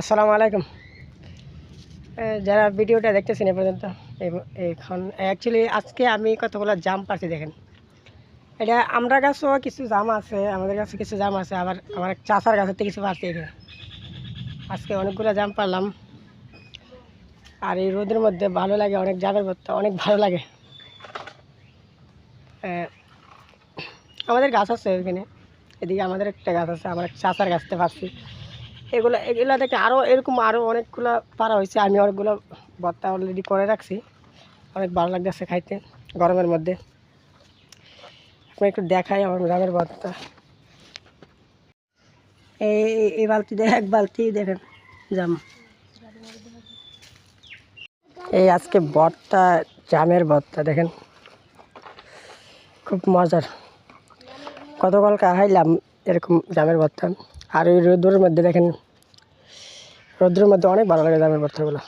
আসসালামু আলাইকুম। যারা ভিডিওটা দেখতেছেন এ পর্যন্ত এখন অ্যাকচুয়ালি আজকে আমি কতগুলো জাম পাচ্ছি দেখেন। এটা আমরা কাছেও কিছু জাম আছে, আমাদের কাছে কিছু জাম আছে, আবার আমার চাষার কাছে কিছু পাচ্ছি এখানে। আজকে অনেকগুলো জাম পারলাম। আর এই রোদের মধ্যে ভালো লাগে, অনেক জামের ভর্তা অনেক ভালো লাগে। আমাদের গাছ আছে ওইখানে এদিকে আমাদের একটা গাছ আছে, আমার চাষার গাছতে পাচ্ছি এগুলো এগুলো থেকে আরও এরকম আরও অনেকগুলো পারা হয়েছে। আমি অনেকগুলো ভর্তা অলরেডি করে রাখছি। অনেক ভালো লাগতেছে খাইতে গরমের মধ্যে। আমি একটু দেখাই আমার গ্রামের ভর্তা। এই, এই- এই বালতি দেখ, এক বালতি দেখেন, জাম। এই আজকে ভর্তা, জামের ভর্তা, দেখেন। খুব মজার। গতকাল খাইলাম এরকম জামের ভর্তা। আর ওই রোদ্রের মধ্যে দেখেন রোদ্রের মধ্যে অনেক ভালো লাগে জামের ভর্তাগুলো